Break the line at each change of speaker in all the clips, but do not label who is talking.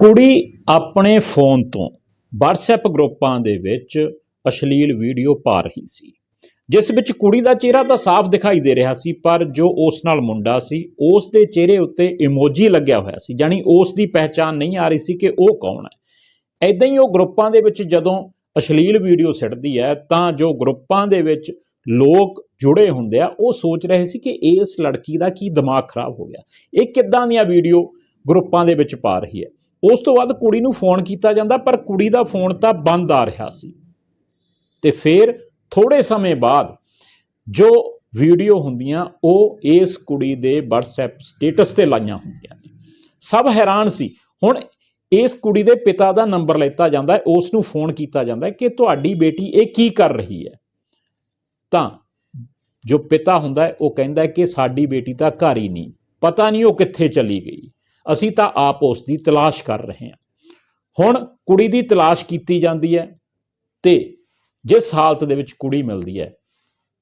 ਕੁੜੀ ਆਪਣੇ ਫੋਨ ਤੋਂ WhatsApp ਗਰੁੱਪਾਂ ਦੇ ਵਿੱਚ ਅਸ਼ਲੀਲ ਵੀਡੀਓ ਪਾ ਰਹੀ ਸੀ। ਜਿਸ ਵਿੱਚ ਕੁੜੀ ਦਾ ਚਿਹਰਾ ਤਾਂ ਸਾਫ਼ ਦਿਖਾਈ ਦੇ ਰਿਹਾ ਸੀ, ਪਰ ਜੋ ਉਸ ਨਾਲ ਮੁੰਡਾ ਸੀ, ਉਸ ਦੇ ਚਿਹਰੇ ਉੱਤੇ ਇਮੋਜੀ ਲੱਗਿਆ ਹੋਇਆ ਸੀ, ਯਾਨੀ ਉਸ ਦੀ ਪਹਿਚਾਣ ਨਹੀਂ ਆ ਰਹੀ ਸੀ ਕਿ ਉਹ ਕੌਣ ਹੈ। ਐਦਾਂ ਹੀ ਉਹ ਗਰੁੱਪਾਂ ਦੇ ਵਿੱਚ ਜਦੋਂ ਅਸ਼ਲੀਲ ਵੀਡੀਓ ਸਿੱਟਦੀ ਹੈ, ਤਾਂ ਜੋ ਗਰੁੱਪਾਂ ਦੇ ਵਿੱਚ ਲੋਕ ਜੁੜੇ ਹੁੰਦੇ ਆ, ਉਹ ਸੋਚ ਰਹੇ ਸੀ ਕਿ ਇਸ ਲੜਕੀ ਦਾ ਕੀ ਦਿਮਾਗ ਖਰਾਬ ਹੋ ਗਿਆ। ਇਹ ਕਿੱਦਾਂ ਦੀਆਂ ਵੀਡੀਓ ਗਰੁੱਪਾਂ ਦੇ ਵਿੱਚ ਪਾ ਰਹੀ ਹੈ? ਉਸ ਤੋਂ ਬਾਅਦ ਕੁੜੀ ਨੂੰ ਫੋਨ ਕੀਤਾ ਜਾਂਦਾ, ਪਰ ਕੁੜੀ ਦਾ ਫੋਨ ਤਾਂ ਬੰਦ ਆ ਰਿਹਾ ਸੀ। ਤੇ ਫਿਰ ਥੋੜੇ ਸਮੇਂ ਬਾਅਦ ਜੋ ਵੀਡੀਓ ਹੁੰਦੀਆਂ, ਉਹ ਇਸ ਕੁੜੀ ਦੇ WhatsApp ਸਟੇਟਸ ਤੇ ਲਾਈਆਂ ਹੁੰਦੀਆਂ ਨੇ। ਸਭ ਹੈਰਾਨ ਸੀ। ਹੁਣ ਇਸ ਕੁੜੀ ਦੇ ਪਿਤਾ ਦਾ ਨੰਬਰ ਲੈਤਾ ਜਾਂਦਾ ਹੈ, ਉਸ ਨੂੰ ਫੋਨ ਕੀਤਾ ਜਾਂਦਾ ਹੈ ਕਿ ਤੁਹਾਡੀ ਬੇਟੀ ਇਹ ਕੀ ਕਰ ਰਹੀ ਹੈ। ਤਾਂ ਜੋ ਪਿਤਾ ਹੁੰਦਾ ਹੈ, ਉਹ ਕਹਿੰਦਾ ਹੈ ਕਿ ਸਾਡੀ ਬੇਟੀ ਤਾਂ ਘਰ ਹੀ ਨਹੀਂ, ਪਤਾ ਨਹੀਂ ਉਹ ਕਿੱਥੇ ਚਲੀ ਗਈ। ਅਸੀਂ ਤਾਂ ਆਪ ਉਸ ਦੀ ਤਲਾਸ਼ ਕਰ ਰਹੇ ਹਾਂ। ਹੁਣ ਕੁੜੀ ਦੀ ਤਲਾਸ਼ ਕੀਤੀ ਜਾਂਦੀ ਹੈ ਤੇ ਜਿਸ ਹਾਲਤ ਦੇ ਵਿੱਚ ਕੁੜੀ ਮਿਲਦੀ ਹੈ,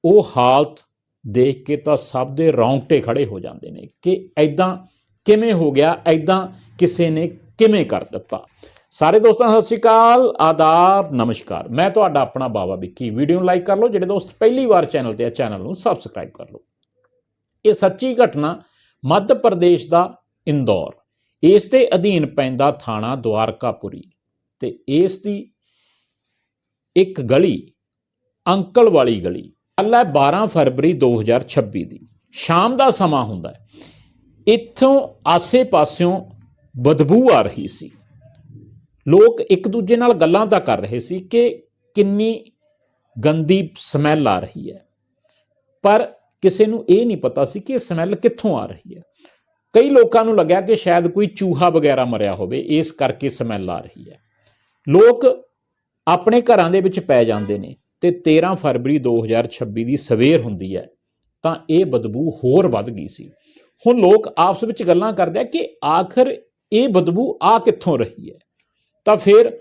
ਉਹ ਹਾਲਤ ਦੇਖ ਕੇ ਤਾਂ ਸਭ ਦੇ ਰੌਂਗਟੇ ਖੜੇ ਹੋ ਜਾਂਦੇ ਨੇ ਕਿ ਐਦਾਂ ਕਿਵੇਂ ਹੋ ਗਿਆ ਐਦਾਂ ਕਿਸੇ ਨੇ ਕਿਵੇਂ ਕਰ ਦਿੱਤਾ। ਸਾਰੇ ਦੋਸਤਾਂ, ਸਤਿ ਸ਼੍ਰੀ ਅਕਾਲ, ਆਦਾਬ, ਨਮਸਕਾਰ। ਮੈਂ ਤੁਹਾਡਾ ਆਪਣਾ ਬਾਬਾ ਵਿੱਕੀ। ਵੀਡੀਓ ਨੂੰ ਲਾਈਕ ਕਰ ਲਓ, ਜਿਹੜੇ ਦੋਸਤ ਪਹਿਲੀ ਵਾਰ ਚੈਨਲ ਤੇ ਆ, ਚੈਨਲ ਨੂੰ ਸਬਸਕ੍ਰਾਈਬ ਕਰ ਲਓ। ਇਹ ਸੱਚੀ ਘਟਨਾ ਮੱਧ ਪ੍ਰਦੇਸ਼ ਦਾ ਇੰਦੌਰ। ਇਸ ਦੇ ਅਧੀਨ ਪੈਂਦਾ ਥਾਣਾ ਦੁਆਰਕਾਪੁਰੀ ਤੇ ਇਸ ਦੀ ਇੱਕ ਗਲੀ ਅੰਕਲ ਵਾਲੀ ਗਲੀ। ਗੱਲ ਹੈ 12 ਫਰਵਰੀ 2026 ਦੀ। ਸ਼ਾਮ ਦਾ ਸਮਾਂ ਹੁੰਦਾ ਹੈ। ਇੱਥੋਂ ਆਸੇ-ਪਾਸਿਓਂ ਬਦਬੂ ਆ ਰਹੀ ਸੀ। ਲੋਕ ਇੱਕ ਦੂਜੇ ਨਾਲ ਗੱਲਾਂ ਤਾਂ ਕਰ ਰਹੇ ਸੀ ਕਿ ਕਿੰਨੀ ਗੰਦੀ ਸਮੈਲ ਆ ਰਹੀ ਹੈ। ਪਰ ਕਿਸੇ ਨੂੰ ਇਹ ਨਹੀਂ ਪਤਾ ਸੀ ਕਿ ਇਹ ਸਮੈਲ ਕਿੱਥੋਂ ਆ ਰਹੀ ਹੈ। ਕਈ ਲੋਕਾਂ ਨੂੰ ਲੱਗਿਆ ਕਿ ਸ਼ਾਇਦ ਕੋਈ ਚੂਹਾ ਵਗੈਰਾ ਮਰਿਆ ਹੋਵੇ, ਇਸ ਕਰਕੇ ਸਮੈਲ ਆ ਰਹੀ ਹੈ। ਲੋਕ ਆਪਣੇ ਘਰਾਂ ਦੇ ਵਿੱਚ ਪੈ ਜਾਂਦੇ ਨੇ ਤੇ 13 ਫਰਵਰੀ 2026 ਦੀ ਸਵੇਰ ਹੁੰਦੀ ਹੈ, ਤਾਂ ਇਹ ਬਦਬੂ ਹੋਰ ਵੱਧ ਗਈ ਸੀ। ਹੁਣ ਲੋਕ ਆਪਸ ਵਿੱਚ ਗੱਲਾਂ ਕਰਦੇ ਆ ਕਿ ਆਖਰ ਇਹ ਬਦਬੂ ਆ ਕਿੱਥੋਂ ਰਹੀ ਹੈ? ਤਾਂ ਫਿਰ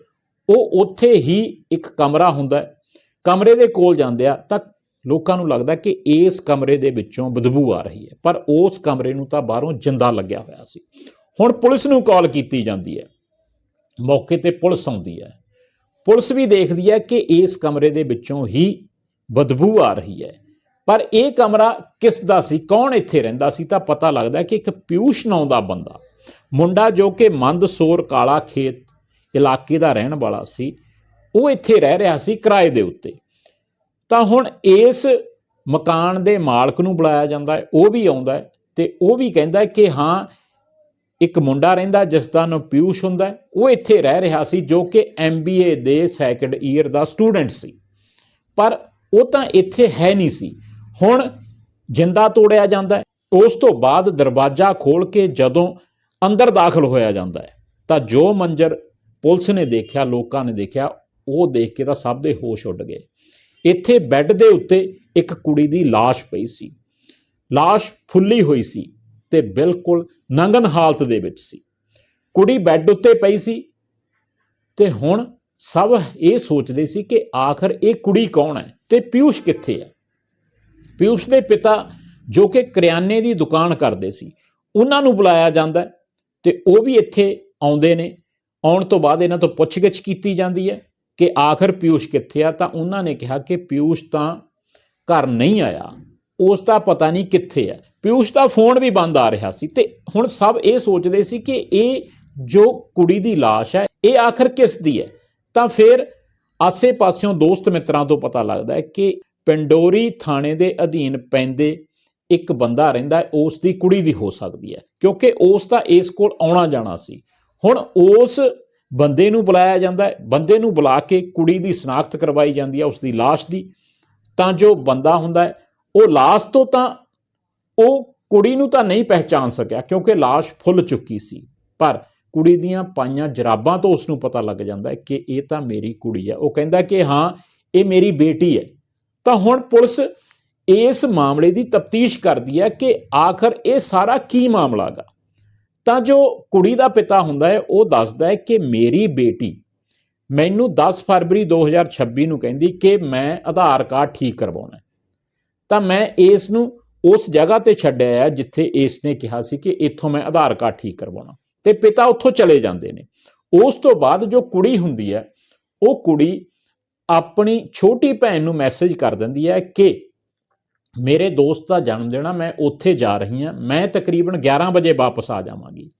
ਉਹ ਉੱਥੇ ਹੀ ਇੱਕ ਕਮਰਾ ਹੁੰਦਾ ਹੈ, ਕਮਰੇ ਦੇ ਕੋਲ ਜਾਂਦੇ ਆ, ਤਾਂ ਲੋਕਾਂ ਨੂੰ ਲੱਗਦਾ ਕਿ ਇਸ ਕਮਰੇ ਦੇ ਵਿੱਚੋਂ ਬਦਬੂ ਆ ਰਹੀ ਹੈ, ਪਰ ਉਸ ਕਮਰੇ ਨੂੰ ਤਾਂ ਬਾਹਰੋਂ ਜਿੰਦਾ ਲੱਗਿਆ ਹੋਇਆ ਸੀ। ਹੁਣ ਪੁਲਿਸ ਨੂੰ ਕਾਲ ਕੀਤੀ ਜਾਂਦੀ ਹੈ। ਮੌਕੇ ਤੇ ਪੁਲਿਸ ਆਉਂਦੀ ਹੈ। ਪੁਲਿਸ ਵੀ ਦੇਖਦੀ ਹੈ ਕਿ ਇਸ ਕਮਰੇ ਦੇ ਵਿੱਚੋਂ ਹੀ ਬਦਬੂ ਆ ਰਹੀ ਹੈ। ਪਰ ਇਹ ਕਮਰਾ ਕਿਸ ਦਾ ਸੀ, ਕੌਣ ਇੱਥੇ ਰਹਿੰਦਾ ਸੀ, ਤਾਂ ਪਤਾ ਲੱਗਦਾ ਕਿ ਇੱਕ ਪਿਊਸ਼ ਨਾਂ ਦਾ ਬੰਦਾ, ਮੁੰਡਾ ਜੋ ਕਿ ਮੰਦਸੌਰ ਕਾਲਾ ਖੇਤ ਇਲਾਕੇ ਦਾ ਰਹਿਣ ਵਾਲਾ ਸੀ, ਉਹ ਇੱਥੇ ਰਹਿ ਰਿਹਾ ਸੀ ਕਿਰਾਏ ਦੇ ਉੱਤੇ। ਤਾਂ ਹੁਣ ਇਸ ਮਕਾਨ ਦੇ ਮਾਲਕ ਨੂੰ ਬੁਲਾਇਆ ਜਾਂਦਾ ਹੈ, ਉਹ ਵੀ ਆਉਂਦਾ ਹੈ ਤੇ ਉਹ ਵੀ ਕਹਿੰਦਾ ਹੈ ਕਿ ਹਾਂ, ਇੱਕ ਮੁੰਡਾ ਰਹਿੰਦਾ ਜਿਸ ਦਾ ਨਾਮ ਪਿਊਸ਼ ਹੁੰਦਾ ਉਹ ਇੱਥੇ ਰਹਿ ਰਿਹਾ ਸੀ ਜੋ ਕਿ ਐਮਬੀਏ ਦੇ ਸੈਕੰਡ ਈਅਰ ਦਾ ਸਟੂਡੈਂਟ ਸੀ। ਪਰ ਉਹ ਤਾਂ ਇੱਥੇ ਹੈ ਨਹੀਂ ਸੀ। ਹੁਣ ਜਿੰਦਾ ਤੋੜਿਆ ਜਾਂਦਾ ਉਸ ਤੋਂ ਬਾਅਦ ਦਰਵਾਜ਼ਾ ਖੋਲ ਕੇ ਜਦੋਂ ਅੰਦਰ ਦਾਖਲ ਹੋਇਆ ਜਾਂਦਾ ਹੈ, ਤਾਂ ਜੋ ਮੰਜ਼ਰ ਪੁਲਿਸ ਨੇ ਦੇਖਿਆ, ਲੋਕਾਂ ਨੇ ਦੇਖਿਆ, ਉਹ ਦੇਖ ਕੇ ਤਾਂ ਸਭ ਦੇ ਹੋਸ਼ ਉੱਡ ਗਏ। ਇੱਥੇ ਬੈੱਡ ਦੇ ਉੱਤੇ ਇੱਕ ਕੁੜੀ ਦੀ ਲਾਸ਼ ਪਈ ਸੀ। ਲਾਸ਼ ਫੁੱਲੀ ਹੋਈ ਸੀ ਤੇ ਬਿਲਕੁਲ ਨੰਗਨ ਹਾਲਤ ਦੇ ਵਿੱਚ ਸੀ। ਕੁੜੀ ਬੈੱਡ ਉੱਤੇ ਪਈ ਸੀ ਤੇ ਹੁਣ ਸਭ ਇਹ ਸੋਚਦੇ ਸੀ ਕਿ ਆਖਰ ਇਹ ਕੁੜੀ ਕੌਣ ਹੈ ਤੇ ਪਿਊਸ਼ ਕਿੱਥੇ ਹੈ? ਪਿਊਸ਼ ਦੇ ਪਿਤਾ ਜੋ ਕਿ ਕਰਿਆਨੇ ਦੀ ਦੁਕਾਨ ਕਰਦੇ ਸੀ, ਉਹਨਾਂ ਨੂੰ ਬੁਲਾਇਆ ਜਾਂਦਾ ਹੈ ਤੇ ਉਹ ਵੀ ਇੱਥੇ ਆਉਂਦੇ ਨੇ। ਆਉਣ ਤੋਂ ਬਾਅਦ ਇਹਨਾਂ ਤੋਂ ਪੁੱਛਗਿੱਛ ਕੀਤੀ ਜਾਂਦੀ ਹੈ। ਕਿ ਆਖਰ ਪਿਊਸ਼ ਕਿੱਥੇ ਆ, ਤਾਂ ਉਹਨਾਂ ਨੇ ਕਿਹਾ ਕਿ ਪਿਊਸ਼ ਤਾਂ ਘਰ ਨਹੀਂ ਆਇਆ। ਉਸ ਦਾ ਪਤਾ ਨਹੀਂ ਕਿੱਥੇ ਹੈ ਪਿਊਸ਼ ਦਾ ਫੋਨ ਵੀ ਬੰਦ ਆ ਰਿਹਾ ਸੀ ਤੇ ਹੁਣ ਸਭ ਇਹ ਸੋਚਦੇ ਸੀ ਕਿ ਇਹ ਜੋ ਕੁੜੀ ਦੀ ਲਾਸ਼ ਹੈ, ਇਹ ਆਖਰ ਕਿਸ ਦੀ ਹੈ? ਤਾਂ ਫਿਰ ਆਸੇ-ਪਾਸਿਓਂ ਦੋਸਤ ਮਿੱਤਰਾਂ ਤੋਂ ਪਤਾ ਲੱਗਦਾ ਹੈ ਕਿ ਪਿੰਡੋਰੀ ਥਾਣੇ ਦੇ ਅਧੀਨ ਪੈਂਦੇ ਇੱਕ ਬੰਦਾ ਰਹਿੰਦਾ ਹੈ, ਉਸ ਦੀ ਕੁੜੀ ਦੀ ਹੋ ਸਕਦੀ ਹੈ, ਕਿਉਂਕਿ ਉਸ ਦਾ ਇਸ ਕੋਲ ਆਉਣਾ ਜਾਣਾ ਸੀ। ਹੁਣ ਉਸ ਬੰਦੇ ਨੂੰ ਬੁਲਾਇਆ ਜਾਂਦਾ ਬੰਦੇ ਨੂੰ ਬੁਲਾ ਕੇ ਕੁੜੀ ਦੀ ਸ਼ਨਾਖਤ ਕਰਵਾਈ ਜਾਂਦੀ ਹੈ ਉਸ ਦੀ ਲਾਸ਼ ਦੀ। ਤਾਂ ਜੋ ਬੰਦਾ ਹੁੰਦਾ ਹੈ, ਉਹ ਲਾਸ਼ ਤੋਂ ਤਾਂ ਉਹ ਕੁੜੀ ਨੂੰ ਤਾਂ ਨਹੀਂ ਪਹਿਚਾਨ ਸਕਿਆ, ਕਿਉਂਕਿ ਲਾਸ਼ ਫੁੱਲ ਚੁੱਕੀ ਸੀ। ਪਰ ਕੁੜੀ ਦੀਆਂ ਪਾਈਆਂ ਜਰਾਬਾਂ ਤੋਂ ਉਸ ਨੂੰ ਪਤਾ ਲੱਗ ਜਾਂਦਾ ਹੈ ਕਿ ਇਹ ਤਾਂ ਮੇਰੀ ਕੁੜੀ ਹੈ। ਉਹ ਕਹਿੰਦਾ ਕਿ ਹਾਂ, ਇਹ ਮੇਰੀ ਬੇਟੀ ਹੈ। ਤਾਂ ਹੁਣ ਪੁਲਿਸ ਇਸ ਮਾਮਲੇ ਦੀ ਤਫਤੀਸ਼ ਕਰਦੀ ਹੈ ਕਿ ਆਖਰ ਇਹ ਸਾਰਾ ਕੀ ਮਾਮਲਾ ਗਾ? ਤਾਂ ਜੋ ਕੁੜੀ ਦਾ ਪਿਤਾ ਹੁੰਦਾ ਹੈ, ਉਹ ਦੱਸਦਾ ਹੈ ਕਿ ਮੇਰੀ ਬੇਟੀ ਮੈਨੂੰ 10 ਫਰਵਰੀ 2026 ਨੂੰ ਕਹਿੰਦੀ ਕਿ ਮੈਂ ਆਧਾਰ ਕਾਰਡ ਠੀਕ ਕਰਵਾਉਣਾ ਤਾਂ ਮੈਂ ਇਸ ਨੂੰ ਉਸ ਜਗ੍ਹਾ ਤੇ ਛੱਡਿਆ ਹੈ ਜਿੱਥੇ ਇਸ ਨੇ ਕਿਹਾ ਸੀ ਕਿ ਇੱਥੋਂ ਮੈਂ ਆਧਾਰ ਕਾਰਡ ਠੀਕ ਕਰਵਾਉਣਾ। ਤੇ ਪਿਤਾ ਉੱਥੋਂ ਚਲੇ ਜਾਂਦੇ ਨੇ। ਉਸ ਤੋਂ ਬਾਅਦ ਜੋ ਕੁੜੀ ਹੁੰਦੀ ਹੈ, ਉਹ ਕੁੜੀ ਆਪਣੀ ਛੋਟੀ ਭੈਣ ਨੂੰ ਮੈਸੇਜ ਕਰ ਦਿੰਦੀ ਹੈ ਕਿ ਮੇਰੇ ਦੋਸਤ ਦਾ ਜਨਮ ਦਿਨ ਆ, ਮੈਂ ਉੱਥੇ ਜਾ ਰਹੀ ਹਾਂ। ਮੈਂ ਤਕਰੀਬਨ 11 ਵਜੇ ਵਾਪਸ ਆ ਜਾਵਾਂਗੀ।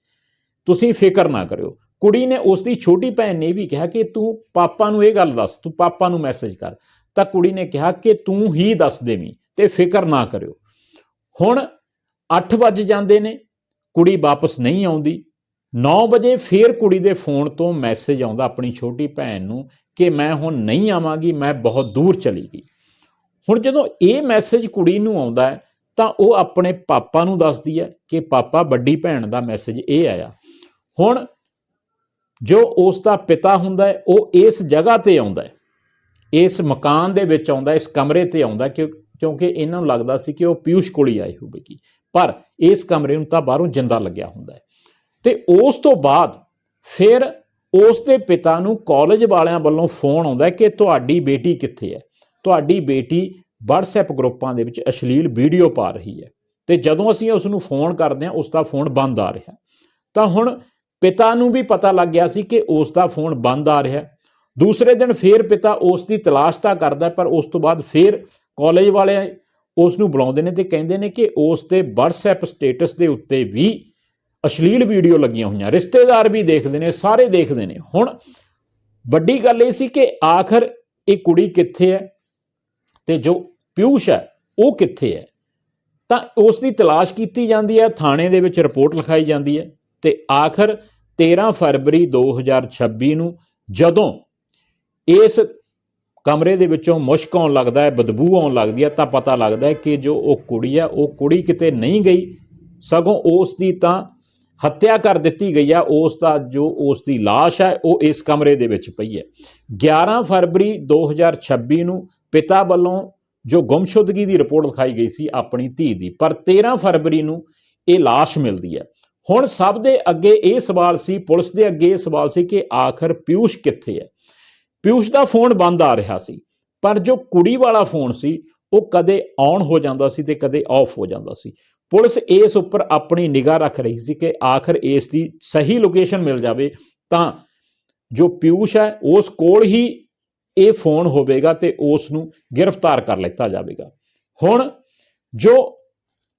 ਤੁਸੀਂ ਫਿਕਰ ਨਾ ਕਰਿਓ। ਕੁੜੀ ਨੇ ਉਸ ਦੀ ਛੋਟੀ ਭੈਣ ਨੇ ਵੀ ਕਿਹਾ ਕਿ ਤੂੰ ਪਾਪਾ ਨੂੰ ਇਹ ਗੱਲ ਦੱਸ, ਤੂੰ ਪਾਪਾ ਨੂੰ ਮੈਸੇਜ ਕਰ। ਤਾਂ ਕੁੜੀ ਨੇ ਕਿਹਾ ਕਿ ਤੂੰ ਹੀ ਦੱਸ ਦੇਵੀਂ ਤੇ ਫਿਕਰ ਨਾ ਕਰਿਓ। ਹੁਣ 8 ਵਜ ਜਾਂਦੇ ਨੇ, ਕੁੜੀ ਵਾਪਸ ਨਹੀਂ ਆਉਂਦੀ। 9 ਵਜੇ ਫੇਰ ਕੁੜੀ ਦੇ ਫੋਨ ਤੋਂ ਮੈਸੇਜ ਆਉਂਦਾ ਆਪਣੀ ਛੋਟੀ ਭੈਣ ਨੂੰ ਕਿ ਮੈਂ ਹੁਣ ਨਹੀਂ ਆਵਾਂਗੀ, ਮੈਂ ਬਹੁਤ ਦੂਰ ਚਲੀ ਗਈ। ਹੁਣ ਜਦੋਂ ਇਹ ਮੈਸੇਜ ਕੁੜੀ ਨੂੰ ਆਉਂਦਾ ਹੈ, ਤਾਂ ਉਹ ਆਪਣੇ ਪਾਪਾ ਨੂੰ ਦੱਸਦੀ ਹੈ ਕਿ ਪਾਪਾ, ਵੱਡੀ ਭੈਣ ਦਾ ਮੈਸੇਜ ਇਹ ਆਇਆ। ਹੁਣ ਜੋ ਉਸ ਦਾ ਪਿਤਾ ਹੁੰਦਾ ਹੈ, ਉਹ ਇਸ ਜਗ੍ਹਾ ਤੇ ਆਉਂਦਾ ਹੈ। ਇਸ ਮਕਾਨ ਦੇ ਵਿੱਚ ਆਉਂਦਾ ਇਸ ਕਮਰੇ ਤੇ ਆਉਂਦਾ ਕਿਉਂ, ਕਿਉਂਕਿ ਇਹਨਾਂ ਨੂੰ ਲੱਗਦਾ ਸੀ ਕਿ ਉਹ ਪਿਊਸ਼ ਕੋਲ ਹੀ ਆਈ ਹੋਵੇਗੀ। ਪਰ ਇਸ ਕਮਰੇ ਨੂੰ ਤਾਂ ਬਾਹਰੋਂ ਜਿੰਦਾ ਲੱਗਿਆ ਹੁੰਦਾ ਹੈ। ਤੇ ਉਸ ਤੋਂ ਬਾਅਦ ਫਿਰ ਉਸ ਦੇ ਪਿਤਾ ਨੂੰ ਕਾਲਜ ਵਾਲਿਆਂ ਵੱਲੋਂ ਫੋਨ ਆਉਂਦਾ ਕਿ ਤੁਹਾਡੀ ਬੇਟੀ ਕਿੱਥੇ ਹੈ? ਤੁਹਾਡੀ ਬੇਟੀ WhatsApp ਗਰੁੱਪਾਂ ਦੇ ਵਿੱਚ ਅਸ਼ਲੀਲ ਵੀਡੀਓ ਪਾ ਰਹੀ ਹੈ ਤੇ ਜਦੋਂ ਅਸੀਂ ਉਸ ਨੂੰ ਫੋਨ ਕਰਦੇ ਹਾਂ ਉਸ ਦਾ ਫੋਨ ਬੰਦ ਆ ਰਿਹਾ ਤਾਂ ਹੁਣ ਪਿਤਾ ਨੂੰ ਵੀ ਪਤਾ ਲੱਗ ਗਿਆ ਸੀ ਕਿ ਉਸ ਦਾ ਫੋਨ ਬੰਦ ਆ ਰਿਹਾ ਦੂਸਰੇ ਦਿਨ ਫੇਰ ਪਿਤਾ ਉਸ ਦੀ ਤਲਾਸ਼ ਤਾਂ ਕਰਦਾ, ਪਰ ਉਸ ਤੋਂ ਬਾਅਦ ਫੇਰ ਕਾਲਜ ਵਾਲੇ ਉਸ ਨੂੰ ਬੁਲਾਉਂਦੇ ਨੇ ਤੇ ਕਹਿੰਦੇ ਨੇ ਕਿ ਉਸ ਦੇ WhatsApp ਸਟੇਟਸ ਦੇ ਉੱਤੇ ਵੀ ਅਸ਼ਲੀਲ ਵੀਡੀਓ ਲੱਗੀਆਂ ਹੋਈਆਂ। ਰਿਸ਼ਤੇਦਾਰ ਵੀ ਦੇਖਦੇ ਨੇ, ਸਾਰੇ ਦੇਖਦੇ ਨੇ। ਹੁਣ ਵੱਡੀ ਗੱਲ ਇਹ ਸੀ ਕਿ ਆਖਰ ਇਹ ਕੁੜੀ ਕਿੱਥੇ ਹੈ? ਤੇ ਜੋ ਪਿਊਸ਼ ਹੈ, ਉਹ ਕਿੱਥੇ ਹੈ? ਤਾਂ ਉਸ ਦੀ ਤਲਾਸ਼ ਕੀਤੀ ਜਾਂਦੀ ਹੈ, ਥਾਣੇ ਦੇ ਵਿੱਚ ਰਿਪੋਰਟ ਲਿਖਾਈ ਜਾਂਦੀ ਹੈ ਤੇ ਆਖਰ 13 ਫਰਵਰੀ 2026 ਨੂੰ ਜਦੋਂ ਇਸ ਕਮਰੇ ਦੇ ਵਿੱਚੋਂ ਮੁਸ਼ਕ ਆਉਣ ਲੱਗਦਾ ਹੈ, ਬਦਬੂ ਆਉਣ ਲੱਗਦੀ ਹੈ, ਤਾਂ ਪਤਾ ਲੱਗਦਾ ਹੈ ਕਿ ਜੋ ਉਹ ਕੁੜੀ ਹੈ, ਉਹ ਕੁੜੀ ਕਿਤੇ ਨਹੀਂ ਗਈ। ਸਗੋਂ ਉਸ ਦੀ ਤਾਂ ਹੱਤਿਆ ਕਰ ਦਿੱਤੀ ਗਈ ਆ ਉਸ ਦਾ ਜੋ ਉਸ ਦੀ লাশ ਹੈ ਉਹ ਇਸ ਕਮਰੇ ਦੇ ਵਿੱਚ ਪਈ ਹੈ 11 ਫਰਵਰੀ 2026 ਨੂੰ ਪਿਤਾ ਵੱਲੋਂ ਜੋ ਗੁੰਮਸ਼ੁਦਗੀ ਦੀ ਰਿਪੋਰਟ ਲਿਖਾਈ ਗਈ ਸੀ ਆਪਣੀ ਧੀ ਦੀ ਪਰ 13 ਫਰਵਰੀ ਨੂੰ ਇਹ লাশ ਮਿਲਦੀ ਹੈ ਹੁਣ ਸਭ ਦੇ ਅੱਗੇ ਇਹ ਸਵਾਲ ਸੀ ਪੁਲਿਸ ਦੇ ਅੱਗੇ ਇਹ ਸਵਾਲ ਸੀ ਕਿ ਆਖਰ ਪਿਊਸ਼ ਕਿੱਥੇ ਹੈ ਪਿਊਸ਼ ਦਾ ਫੋਨ ਬੰਦ ਆ ਰਿਹਾ ਸੀ ਪਰ ਜੋ ਕੁੜੀ ਵਾਲਾ ਫੋਨ ਸੀ ਉਹ ਕਦੇ ਔਨ ਹੋ ਜਾਂਦਾ ਸੀ ਤੇ ਕਦੇ ਆਫ ਹੋ ਜਾਂਦਾ ਸੀ। ਪੁਲਿਸ ਇਸ ਉੱਪਰ ਆਪਣੀ ਨਿਗਾਹ ਰੱਖ ਰਹੀ ਸੀ ਕਿ ਆਖਰ ਇਸ ਦੀ ਸਹੀ ਲੋਕੇਸ਼ਨ ਮਿਲ ਜਾਵੇ ਤਾਂ ਜੋ ਪਿਊਸ਼ ਹੈ ਉਸ ਕੋਲ ਹੀ ਇਹ ਫੋਨ ਹੋਵੇਗਾ ਤੇ ਉਸ ਨੂੰ ਗ੍ਰਿਫਤਾਰ ਕਰ ਲਿੱਤਾ ਜਾਵੇਗਾ। ਹੁਣ ਜੋ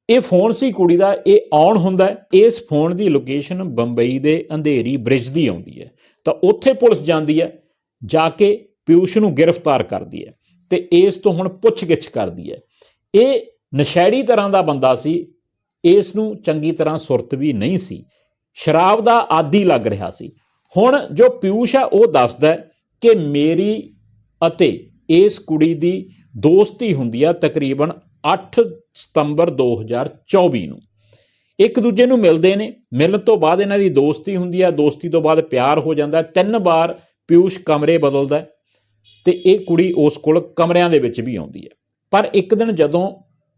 ਇਹ ਫੋਨ ਸੀ ਕੁੜੀ ਦਾ, ਇਹ ਔਨ ਹੁੰਦਾ ਇਸ ਫੋਨ ਦੀ ਲੋਕੇਸ਼ਨ ਬੰਬਈ ਦੇ ਅੰਧੇਰੀ ਬ੍ਰਿਜ ਦੀ ਆਉਂਦੀ ਹੈ। ਤਾਂ ਉੱਥੇ ਪੁਲਿਸ ਜਾਂਦੀ ਹੈ, ਜਾ ਕੇ ਪਿਊਸ਼ ਨੂੰ ਗ੍ਰਿਫਤਾਰ ਕਰਦੀ ਹੈ। ਤੇ ਇਸ ਤੋਂ ਹੁਣ ਪੁੱਛਗਿੱਛ ਕਰਦੀ ਹੈ। ਇਹ ਨਸ਼ੈੜੀ ਤਰ੍ਹਾਂ ਦਾ ਬੰਦਾ ਸੀ, ਇਸ ਨੂੰ ਚੰਗੀ ਤਰ੍ਹਾਂ ਸੁਰਤ ਵੀ ਨਹੀਂ ਸੀ। ਸ਼ਰਾਬ ਦਾ ਆਦੀ ਲੱਗ ਰਿਹਾ ਸੀ। ਹੁਣ ਜੋ ਪਿਊਸ਼ ਆ, ਉਹ ਦੱਸਦਾ ਕਿ ਮੇਰੀ ਅਤੇ ਇਸ ਕੁੜੀ ਦੀ ਦੋਸਤੀ ਹੁੰਦੀ ਆ ਤਕਰੀਬਨ 8 ਸਤੰਬਰ 2024 ਨੂੰ। ਇੱਕ ਦੂਜੇ ਨੂੰ ਮਿਲਦੇ ਨੇ। ਮਿਲਣ ਤੋਂ ਬਾਅਦ ਇਹਨਾਂ ਦੀ ਦੋਸਤੀ ਹੁੰਦੀ ਆ। ਦੋਸਤੀ ਤੋਂ ਬਾਅਦ ਪਿਆਰ ਹੋ ਜਾਂਦਾ। ਤਿੰਨ ਵਾਰ ਪਿਊਸ਼ ਕਮਰੇ ਬਦਲਦਾ ਤੇ ਇਹ ਕੁੜੀ ਉਸ ਕੋਲ ਕਮਰਿਆਂ ਦੇ ਵਿੱਚ ਵੀ ਆਉਂਦੀ ਹੈ। ਪਰ ਇੱਕ ਦਿਨ ਜਦੋਂ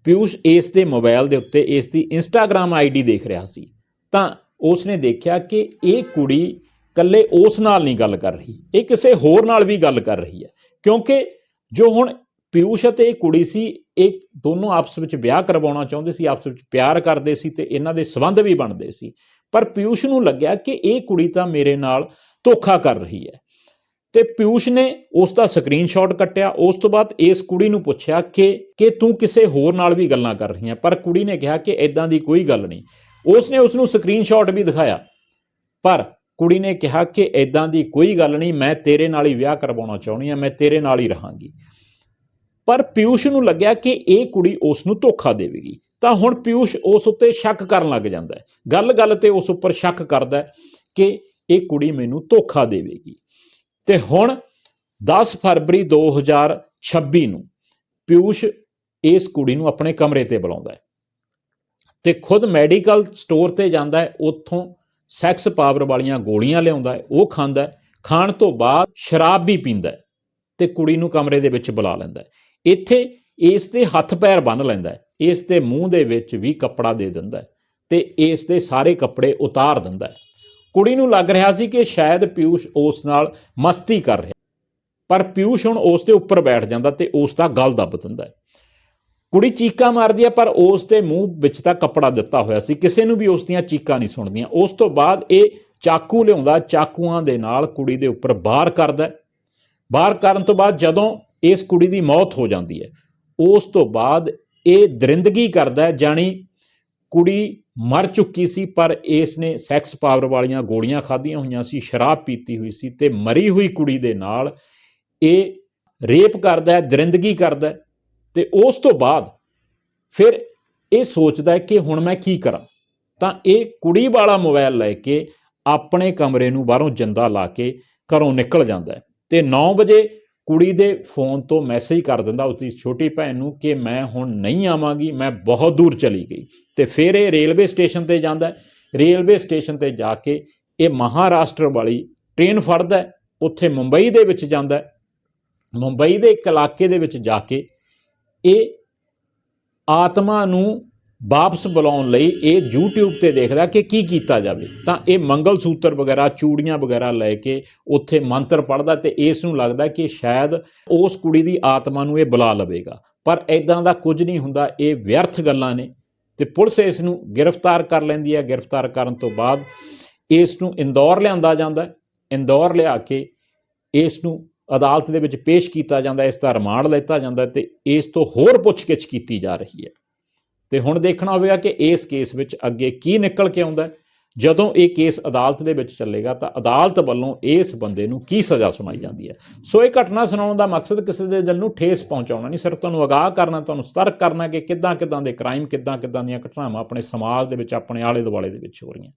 ਪਿਊਸ਼ ਇਸ ਦੇ ਮੋਬਾਈਲ ਦੇ ਉੱਤੇ ਇਸ ਦੀ ਇੰਸਟਾਗ੍ਰam ਆਈਡੀ ਦੇਖ ਰਿਹਾ ਸੀ, ਤਾਂ ਉਸ ਨੇ ਦੇਖਿਆ ਕਿ ਇਹ ਕੁੜੀ ਕੱਲੇ ਉਸ ਨਾਲ ਨਹੀਂ ਗੱਲ ਕਰ ਰਹੀ, ਇਹ ਕਿਸੇ ਹੋਰ ਨਾਲ ਵੀ ਗੱਲ ਕਰ ਰਹੀ ਹੈ। ਕਿਉਂਕਿ ਜੋ ਹੁਣ ਪਿਊਸ਼ ਅਤੇ ਇਹ ਕੁੜੀ ਸੀ, ਇਹ ਦੋਨੋਂ ਆਪਸ ਵਿੱਚ ਵਿਆਹ ਕਰਵਾਉਣਾ ਚਾਹੁੰਦੇ ਸੀ, ਆਪਸ ਵਿੱਚ ਪਿਆਰ ਕਰਦੇ ਸੀ ਤੇ ਇਹਨਾਂ ਦੇ ਸਬੰਧ ਵੀ ਬਣਦੇ ਸੀ। ਪਰ ਪਿਊਸ਼ ਨੂੰ ਲੱਗਿਆ ਕਿ ਇਹ ਕੁੜੀ ਤਾਂ ਮੇਰੇ ਨਾਲ ਧੋਖਾ ਕਰ ਰਹੀ ਹੈ। ਤੇ ਪਿਊਸ਼ ਨੇ ਉਸ ਦਾ ਸਕਰੀਨਸ਼ਾਟ ਕੱਟਿਆ। ਉਸ ਤੋਂ ਬਾਅਦ ਇਸ ਕੁੜੀ ਨੂੰ ਪੁੱਛਿਆ ਕਿ ਕਿ ਤੂੰ ਕਿਸੇ ਹੋਰ ਨਾਲ ਵੀ ਗੱਲਾਂ ਕਰ ਰਹੀ ਹੈ ਪਰ ਕੁੜੀ ਨੇ ਕਿਹਾ ਕਿ ਐਦਾਂ ਦੀ ਕੋਈ ਗੱਲ ਨਹੀਂ। ਉਸ ਨੇ ਉਸ ਨੂੰ ਸਕਰੀਨਸ਼ਾਟ ਵੀ ਦਿਖਾਇਆ। ਪਰ ਕੁੜੀ ਨੇ ਕਿਹਾ ਕਿ ਐਦਾਂ ਦੀ ਕੋਈ ਗੱਲ ਨਹੀਂ, ਮੈਂ ਤੇਰੇ ਨਾਲ ਹੀ ਵਿਆਹ ਕਰਵਾਉਣਾ ਚਾਹੁੰਦੀ ਹਾਂ, ਮੈਂ ਤੇਰੇ ਨਾਲ ਹੀ ਰਹਾਂਗੀ। ਪਰ ਪਿਊਸ਼ ਨੂੰ ਲੱਗਿਆ ਕਿ ਇਹ ਕੁੜੀ ਉਸ ਨੂੰ ਧੋਖਾ ਦੇਵੇਗੀ। ਤਾਂ ਹੁਣ ਪਿਊਸ਼ ਉਸ ਉੱਤੇ ਸ਼ੱਕ ਕਰਨ ਲੱਗ ਜਾਂਦਾ ਹੈ। ਗੱਲ-ਗੱਲ ਤੇ ਉਸ ਉੱਪਰ ਸ਼ੱਕ ਕਰਦਾ ਕਿ ਇਹ ਕੁੜੀ ਮੈਨੂੰ ਧੋਖਾ ਦੇਵੇਗੀ। ਤੇ ਹੁਣ 10 ਫਰਵਰੀ 2026 ਨੂੰ ਪਿਊਸ਼ ਇਸ ਕੁੜੀ ਨੂੰ ਆਪਣੇ ਕਮਰੇ ਤੇ ਬੁਲਾਉਂਦਾ ਹੈ ਤੇ ਖੁਦ ਮੈਡੀਕਲ ਸਟੋਰ ਤੇ ਜਾਂਦਾ ਹੈ, ਉੱਥੋਂ ਸੈਕਸ ਪਾਵਰ ਵਾਲੀਆਂ ਗੋਲੀਆਂ ਲਿਆਉਂਦਾ ਹੈ, ਉਹ ਖਾਂਦਾ ਹੈ, ਖਾਣ ਤੋਂ ਬਾਅਦ ਸ਼ਰਾਬ ਵੀ ਪੀਂਦਾ ਹੈ ਤੇ ਕੁੜੀ ਨੂੰ ਕਮਰੇ ਦੇ ਵਿੱਚ ਬੁਲਾ ਲੈਂਦਾ ਹੈ। ਇੱਥੇ ਇਸ ਦੇ ਹੱਥ ਪੈਰ ਬੰਨ੍ਹ ਲੈਂਦਾ ਹੈ, ਇਸ ਦੇ ਮੂੰਹ ਦੇ ਵਿੱਚ ਵੀ ਕੱਪੜਾ ਦੇ ਦਿੰਦਾ ਹੈ ਤੇ ਇਸ ਦੇ ਸਾਰੇ ਕੱਪੜੇ ਉਤਾਰ ਦਿੰਦਾ ਹੈ। ਕੁੜੀ ਨੂੰ ਲੱਗ ਰਿਹਾ ਸੀ ਕਿ ਸ਼ਾਇਦ ਪਿਊਸ਼ ਉਸ ਨਾਲ ਮਸਤੀ ਕਰ ਰਿਹਾ। ਪਰ ਪਿਊਸ਼ ਹੁਣ ਉਸ ਦੇ ਉੱਪਰ ਬੈਠ ਜਾਂਦਾ ਤੇ ਉਸ ਦਾ ਗਲ ਦੱਬ ਦਿੰਦਾ ਹੈ। ਕੁੜੀ ਚੀਕਾਂ ਮਾਰਦੀ ਹੈ, ਪਰ ਉਸ ਦੇ ਮੂੰਹ ਵਿੱਚ ਤਾਂ ਕੱਪੜਾ ਦਿੱਤਾ ਹੋਇਆ ਸੀ। ਕਿਸੇ ਨੂੰ ਵੀ ਉਸ ਦੀਆਂ ਚੀਕਾਂ ਨਹੀਂ ਸੁਣਦੀਆਂ। ਉਸ ਤੋਂ ਬਾਅਦ ਇਹ ਚਾਕੂ ਲਿਆਉਂਦਾ ਚਾਕੂਆਂ ਦੇ ਨਾਲ ਕੁੜੀ ਦੇ ਉੱਪਰ ਬਾਹਰ ਕਰਦਾ ਬਾਹਰ ਕਰਨ ਤੋਂ ਬਾਅਦ ਜਦੋਂ ਇਸ ਕੁੜੀ ਦੀ ਮੌਤ ਹੋ ਜਾਂਦੀ ਹੈ, ਉਸ ਤੋਂ ਬਾਅਦ ਇਹ ਦਰਿੰਦਗੀ ਕਰਦਾ ਹੈ, ਜਾਣੀ ਕੁੜੀ ਮਰ ਚੁੱਕੀ ਸੀ, ਪਰ ਇਸ ਨੇ ਸੈਕਸ ਪਾਵਰ ਵਾਲੀਆਂ ਗੋਲੀਆਂ ਖਾਧੀਆਂ ਹੋਈਆਂ ਸੀ, ਸ਼ਰਾਬ ਪੀਤੀ ਹੋਈ ਸੀ ਤੇ ਮਰੀ ਹੋਈ ਕੁੜੀ ਦੇ ਨਾਲ ਇਹ ਰੇਪ ਕਰਦਾ ਹੈ, ਦਰਿੰਦਗੀ ਕਰਦਾ ਹੈ ਤੇ ਉਸ ਤੋਂ ਬਾਅਦ ਫਿਰ ਇਹ ਸੋਚਦਾ ਹੈ ਕਿ ਹੁਣ ਮੈਂ ਕੀ ਕਰਾਂ? ਤਾਂ ਇਹ ਕੁੜੀ ਵਾਲਾ ਮੋਬਾਈਲ ਲੈ ਕੇ ਆਪਣੇ ਕਮਰੇ ਨੂੰ ਬਾਹਰੋਂ ਜਿੰਦਾ ਲਾ ਕੇ ਘਰੋਂ ਨਿਕਲ ਜਾਂਦਾ ਹੈ ਤੇ 9 ਵਜੇ ਕੁੜੀ ਦੇ ਫੋਨ ਤੋਂ ਮੈਸੇਜ ਕਰ ਦਿੰਦਾ ਉਸਦੀ ਛੋਟੀ ਭੈਣ ਨੂੰ ਕਿ ਮੈਂ ਹੁਣ ਨਹੀਂ ਆਵਾਂਗੀ, ਮੈਂ ਬਹੁਤ ਦੂਰ ਚਲੀ ਗਈ। ਤੇ ਫਿਰ ਇਹ ਰੇਲਵੇ ਸਟੇਸ਼ਨ ਤੇ ਜਾਂਦਾ ਰੇਲਵੇ ਸਟੇਸ਼ਨ ਤੇ ਜਾ ਕੇ ਇਹ ਮਹਾਰਾਸ਼ਟਰ ਵਾਲੀ ਟ੍ਰੇਨ ਫੜਦਾ ਉੱਥੇ ਮੁੰਬਈ ਦੇ ਵਿੱਚ ਜਾਂਦਾ ਮੁੰਬਈ ਦੇ ਇੱਕ ਇਲਾਕੇ ਦੇ ਵਿੱਚ ਜਾ ਕੇ ਇਹ ਆਤਮਾ ਨੂੰ ਵਾਪਸ ਬੁਲਾਉਣ ਲਈ ਇਹ YouTube ਤੇ ਦੇਖਦਾ ਕਿ ਕੀ ਕੀਤਾ ਜਾਵੇ। ਤਾਂ ਇਹ ਮੰਗਲ ਸੂਤਰ ਵਗੈਰਾ, ਚੂੜੀਆਂ ਵਗੈਰਾ ਲੈ ਕੇ ਉੱਥੇ ਮੰਤਰ ਪੜਦਾ ਤੇ ਇਸ ਨੂੰ ਲੱਗਦਾ ਕਿ ਸ਼ਾਇਦ ਉਸ ਕੁੜੀ ਦੀ ਆਤਮਾ ਨੂੰ ਇਹ ਬੁਲਾ ਲਵੇਗਾ। ਪਰ ਐਦਾਂ ਦਾ ਕੁਝ ਨਹੀਂ ਹੁੰਦਾ, ਇਹ ਵਿਅਰਥ ਗੱਲਾਂ ਨੇ ਤੇ ਪੁਲਿਸ ਇਸ ਨੂੰ ਗ੍ਰਿਫਤਾਰ ਕਰ ਲੈਂਦੀ ਹੈ। ਗ੍ਰਿਫਤਾਰ ਕਰਨ ਤੋਂ ਬਾਅਦ ਇਸ ਨੂੰ ਇੰਦੌਰ ਲਿਆਂਦਾ ਜਾਂਦਾ ਹੈ। ਇੰਦੌਰ ਲਿਆ ਕੇ ਇਸ ਨੂੰ ਅਦਾਲਤ ਦੇ ਵਿੱਚ ਪੇਸ਼ ਕੀਤਾ ਜਾਂਦਾ ਇਸ ਦਾ ਰਿਮਾਂਡ ਲਿੱਤਾ ਜਾਂਦਾ ਹੈ ਤੇ ਇਸ ਤੋਂ ਹੋਰ ਪੁੱਛਗਿੱਛ ਕੀਤੀ ਜਾ ਰਹੀ ਹੈ। ਤੇ ਹੁਣ ਦੇਖਣਾ ਹੋਵੇਗਾ ਕਿ ਇਸ ਕੇਸ ਵਿੱਚ ਅੱਗੇ ਕੀ ਨਿਕਲ ਕੇ ਆਉਂਦਾ ਜਦੋਂ ਇਹ ਕੇਸ ਅਦਾਲਤ ਦੇ ਵਿੱਚ ਚੱਲੇਗਾ ਤਾਂ ਅਦਾਲਤ ਵੱਲੋਂ ਇਸ ਬੰਦੇ ਨੂੰ ਕੀ ਸਜ਼ਾ ਸੁਣਾਈ ਜਾਂਦੀ ਹੈ? ਸੋ ਇਹ ਘਟਨਾ ਸੁਣਾਉਣ ਦਾ ਮਕਸਦ ਕਿਸੇ ਦੇ ਦਿਲ ਨੂੰ ਠੇਸ ਪਹੁੰਚਾਉਣਾ ਨਹੀਂ, ਸਿਰਫ ਤੁਹਾਨੂੰ ਅਗਾਹ ਕਰਨਾ, ਤੁਹਾਨੂੰ ਸਤਰਕ ਕਰਨਾ ਕਿ ਕਿੱਦਾਂ ਕਿੱਦਾਂ ਦੇ ਕ੍ਰਾਈਮ ਕਿੱਦਾਂ ਕਿੱਦਾਂ ਦੀਆਂ ਘਟਨਾਵਾਂ ਆਪਣੇ ਸਮਾਜ ਦੇ ਵਿੱਚ, ਆਪਣੇ ਆਲੇ ਦੁਆਲੇ ਦੇ ਵਿੱਚ ਹੋ ਰਹੀਆਂ।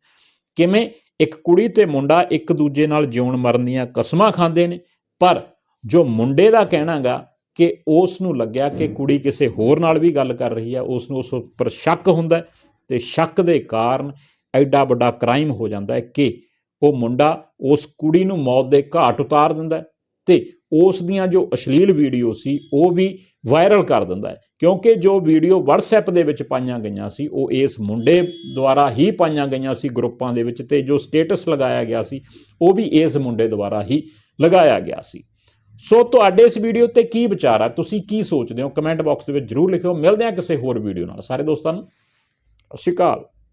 ਕਿਵੇਂ ਇੱਕ ਕੁੜੀ ਤੇ ਮੁੰਡਾ ਇੱਕ ਦੂਜੇ ਨਾਲ ਜਿਉਣ ਮਰਨ ਦੀਆਂ ਕਸਮਾਂ ਖਾਂਦੇ ਨੇ, ਪਰ ਜੋ ਮੁੰਡੇ ਦਾ ਕਹਿਣਾਗਾ ਕਿ ਉਸ ਨੂੰ ਲੱਗਿਆ ਕਿ ਕੁੜੀ ਕਿਸੇ ਹੋਰ ਨਾਲ ਵੀ ਗੱਲ ਕਰ ਰਹੀ ਹੈ ਉਸ ਨੂੰ ਉਸ ਉੱਪਰ ਸ਼ੱਕ ਹੁੰਦਾ ਹੈ ਤੇ ਸ਼ੱਕ ਦੇ ਕਾਰਨ ਐਡਾ ਵੱਡਾ ਕ੍ਰਾਈਮ ਹੋ ਜਾਂਦਾ ਹੈ ਕਿ ਉਹ ਮੁੰਡਾ ਉਸ ਕੁੜੀ ਨੂੰ ਮੌਤ ਦੇ ਘਾਟ ਉਤਾਰ ਦਿੰਦਾ ਹੈ ਤੇ ਉਸ ਦੀਆਂ ਜੋ ਅਸ਼ਲੀਲ ਵੀਡੀਓ ਸੀ, ਉਹ ਵੀ ਵਾਇਰਲ ਕਰ ਦਿੰਦਾ ਹੈ। ਕਿਉਂਕਿ ਜੋ ਵੀਡੀਓ WhatsApp ਦੇ ਵਿੱਚ ਪਾਈਆਂ ਗਈਆਂ ਸੀ, ਉਹ ਇਸ ਮੁੰਡੇ ਦੁਆਰਾ ਹੀ ਪਾਈਆਂ ਗਈਆਂ ਸੀ ਗਰੁੱਪਾਂ ਦੇ ਵਿੱਚ ਤੇ ਜੋ ਸਟੇਟਸ ਲਗਾਇਆ ਗਿਆ ਸੀ, ਉਹ ਵੀ ਇਸ ਮੁੰਡੇ ਦੁਆਰਾ ਹੀ ਲਗਾਇਆ ਗਿਆ ਸੀ। ਸੋ ਤੁਹਾਡੇ ਇਸ ਵੀਡੀਓ ਤੇ ਕੀ ਵਿਚਾਰ ਆ? ਤੁਸੀਂ ਕੀ ਸੋਚਦੇ ਹੋ? ਕਮੈਂਟ ਬਾਕਸ ਦੇ ਵਿੱਚ ਜਰੂਰ ਲਿਖਿਓ। ਮਿਲਦੇ ਹਾਂ ਕਿਸੇ ਹੋਰ ਵੀਡੀਓ ਨਾਲ। ਸਾਰੇ ਦੋਸਤਾਂ ਨੂੰ, ਸਤਿ ਸ਼੍ਰੀ ਅਕਾਲ।